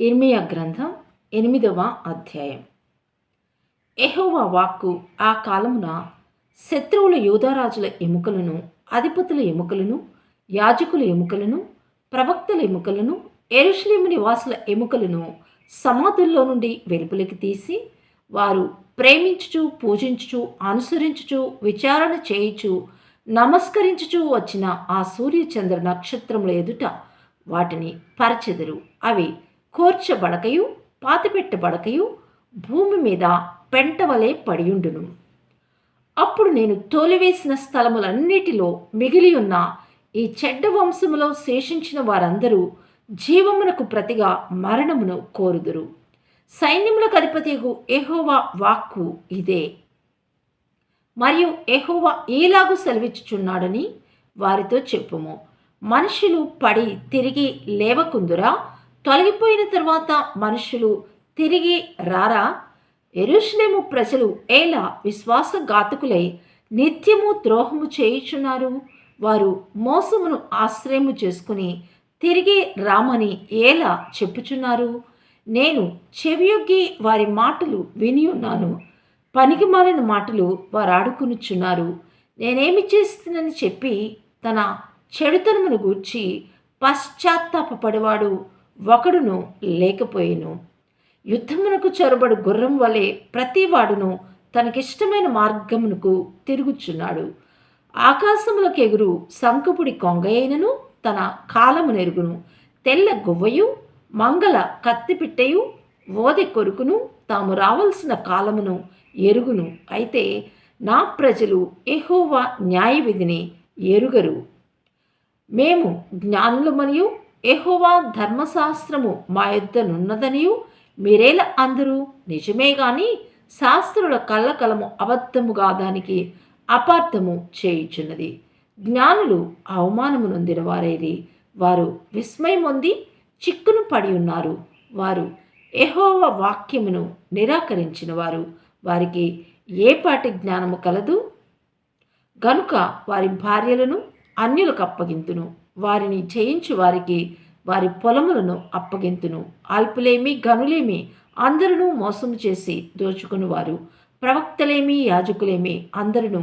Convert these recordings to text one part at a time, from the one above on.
ఇర్మియా గ్రంథం ఎనిమిదవ అధ్యాయం. ఎహోవా వాక్కు ఆ కాలమున శత్రువుల యూదారాజుల ఎముకలను అధిపతుల ఎముకలను యాజకుల ఎముకలను ప్రవక్తల ఎముకలను ఎరుషలేము నివాసుల ఎముకలను సమాధుల్లో నుండి వెలుపలికి తీసి వారు ప్రేమించుచు పూజించుచు అనుసరించుచు విచారణ చేయుచు నమస్కరించుచు వచ్చిన ఆ సూర్యచంద్ర నక్షత్రముల ఎదుట వాటిని పరచెదరు. అవి కోర్చబడకయు పాతిపెట్టబడకయు భూమి మీద పెంటవలే పడియుండును. అప్పుడు నేను తోలివేసిన స్థలములన్నిటిలో మిగిలి ఉన్న ఈ చెడ్డ వంశములో శేషించిన వారందరూ జీవమునకు ప్రతిగా మరణమును కోరుదురు. సైన్యములకు అధిపతియగు ఎహోవా వాక్కు ఇదే. మరియు ఎహోవా ఈలాగు సెలవిచ్చుచున్నాడని వారితో చెప్పుము. మనుషులు పడి తిరిగి లేవకుందురా తొలగిపోయిన తర్వాత మనుషులు తిరిగి రారా? ఎరుషులేము ప్రజలు ఎలా విశ్వాసఘాతకులై నిత్యము ద్రోహము చేయుచున్నారు? వారు మోసమును ఆశ్రయము చేసుకుని తిరిగి రామని ఎలా చెప్పుచున్నారు? నేను చెవియొగ్గి వారి మాటలు విని ఉన్నాను. పనికి మాలిన మాటలు వారు ఆడుకునిచున్నారు నేనేమి చేస్తున్నానని చెప్పి తన చెడుతనమును గూర్చి పశ్చాత్తాపపడేవాడు. ఒకడును లేకపోయేను. యుద్ధమునకు చొరబడు గుర్రం వలె ప్రతివాడును తనకిష్టమైన మార్గమునకు తిరుగుచున్నాడు. ఆకాశములకు ఎగురు సంకుపుడి కొంగయైనను తన కాలము నెరుగును. తెల్ల గువ్వయు మంగళ కత్తిపిట్టయు ఓదె కొరుకును తాము రావలసిన కాలమును ఎరుగును. అయితే నా ప్రజలు ఎహోవా న్యాయ విధిని ఎరుగరు. మేము జ్ఞానులమనియు ఎహోవా ధర్మశాస్త్రము మా యొద్దనున్నదనియు మీరేల అందరూ? నిజమే గాని శాస్త్రుల కళ్ళకలము అబద్ధముగా దానికి అపార్థము చేయుచున్నది. జ్ఞానులు అవమానము నొందిన వారేరి వారు విస్మయమొంది చిక్కును పడి ఉన్నారు. వారు ఎహోవ వాక్యమును నిరాకరించిన వారు వారికి ఏ పాటి జ్ఞానము కలదు? గనుక వారి భార్యలను అన్యులకు అప్పగింతును. వారిని జయించు వారికి వారి పొలములను అప్పగింతును. అల్పులేమి గనులేమి అందరూ మోసం చేసి దోచుకునివారు. ప్రవక్తలేమి యాజకులేమి అందరూ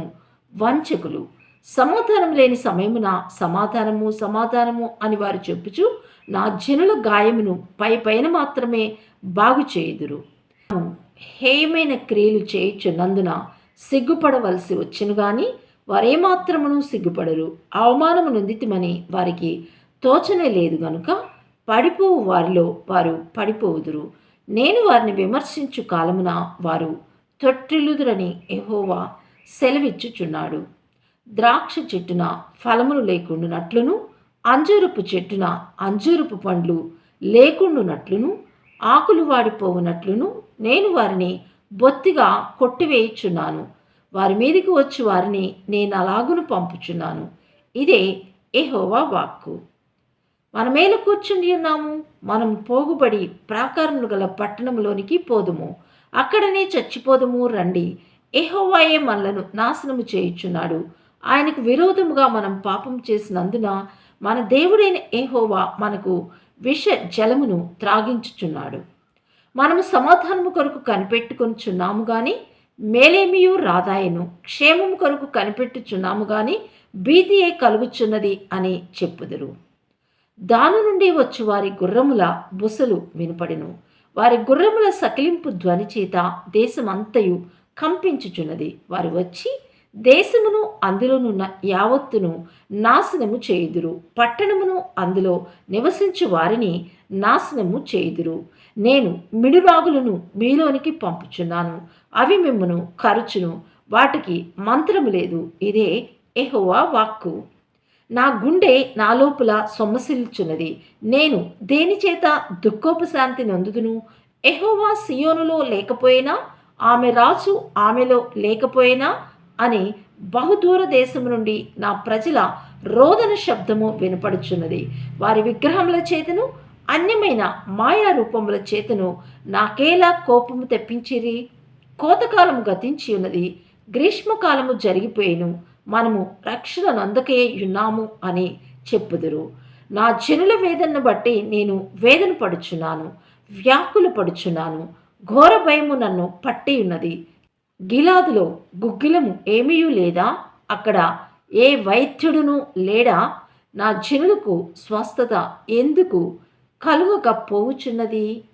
వంచకులు. సమాధానం లేని సమయమున సమాధానము సమాధానము అని వారు చెప్పుచు నా జనుల గాయమును పై పైన మాత్రమే బాగు చేయుదురు. హేయమైన క్రియలు చేయుచున్నందున సిగ్గుపడవలసి వచ్చును కానీ వారేమాత్రమును సిగ్గుపడరు. అవమానము నుందితమని వారికి తోచనే లేదు గనుక పడిపోవు వారిలో వారు పడిపోవుదురు. నేను వారిని విమర్శించు కాలమున వారు తొట్టిల్లుదురని ఎహోవా సెలవిచ్చుచున్నాడు. ద్రాక్ష చెట్టున ఫలములు లేకుండునట్లును అంజూరపు చెట్టున అంజూరపు పండ్లు లేకుండునట్లును ఆకులు వాడిపోవునట్లును నేను వారిని బొత్తిగా కొట్టివేయుచున్నాను. వారి మీదకి వచ్చి వారిని నేను అలాగును పంపుచున్నాను. ఇదే ఎహోవా వాక్కు. మనమేల కూర్చుని ఉన్నాము? మనం పోగుబడి ప్రాకారములు గల పట్టణంలోనికి పోదుము. అక్కడనే చచ్చిపోదుము రండి. ఎహోవాయే మనలను నాశనము చేయుచున్నాడు. ఆయనకు విరోధముగా మనం పాపం చేసినందున మన దేవుడైన ఎహోవా మనకు విష జలమును త్రాగించుచున్నాడు. మనము సమాధానము కొరకు కనిపెట్టుకొనిచున్నాము కానీ మేలేమియు రాదాయను. క్షేమం కొరకు కనిపెట్టుచున్నాము కానీ భీతియే కలుగుచున్నది అని చెప్పుదురు. దాని నుండి వచ్చి వారి గుర్రముల బుసలు వినపడెను. వారి గుర్రముల సకిలింపు ధ్వని చేత దేశమంతయు కంపించుచున్నది. వారు వచ్చి దేశమును అందులోనున్న యావత్తును నాశనము చేయుదురు. పట్టణమును అందులో నివసించు వారిని నాశనము చేయుదురు. నేను మిడురాగులను మీలోనికి పంపుచున్నాను. అవి మిమ్మను ఖర్చును వాటికి మంత్రము లేదు. ఇదే ఎహోవా వాక్కు. నా గుండె నా లోపల సొమ్మసిల్చున్నది. నేను దేనిచేత దుఃఖోపశాంతి నందుదును? ఎహోవా సియోనులో లేకపోయినా ఆమె రాజు ఆమెలో లేకపోయినా అని బహుదూర దేశం నుండి నా ప్రజల రోదన శబ్దము వినపడుచున్నది. వారి విగ్రహముల చేతను అన్యమైన మాయా రూపముల చేతను నాకేలా కోపము తెప్పించిరి? కోతకాలం గతించి ఉన్నది. గ్రీష్మకాలము జరిగిపోయేను. మనము రక్షణ నందకే ఉన్నాము అని చెప్పుదురు. నా జనుల వేదనను బట్టి నేను వేదన పడుచున్నాను. వ్యాకులు పడుచున్నాను. ఘోర భయము నన్ను పట్టి ఉన్నది. గిలాదులో గుగ్గిలము ఏమీయూ లేదా? అక్కడ ఏ వైద్యుడును లేడా? నా జనులకు స్వస్థత ఎందుకు కలుగక పోవుచున్నది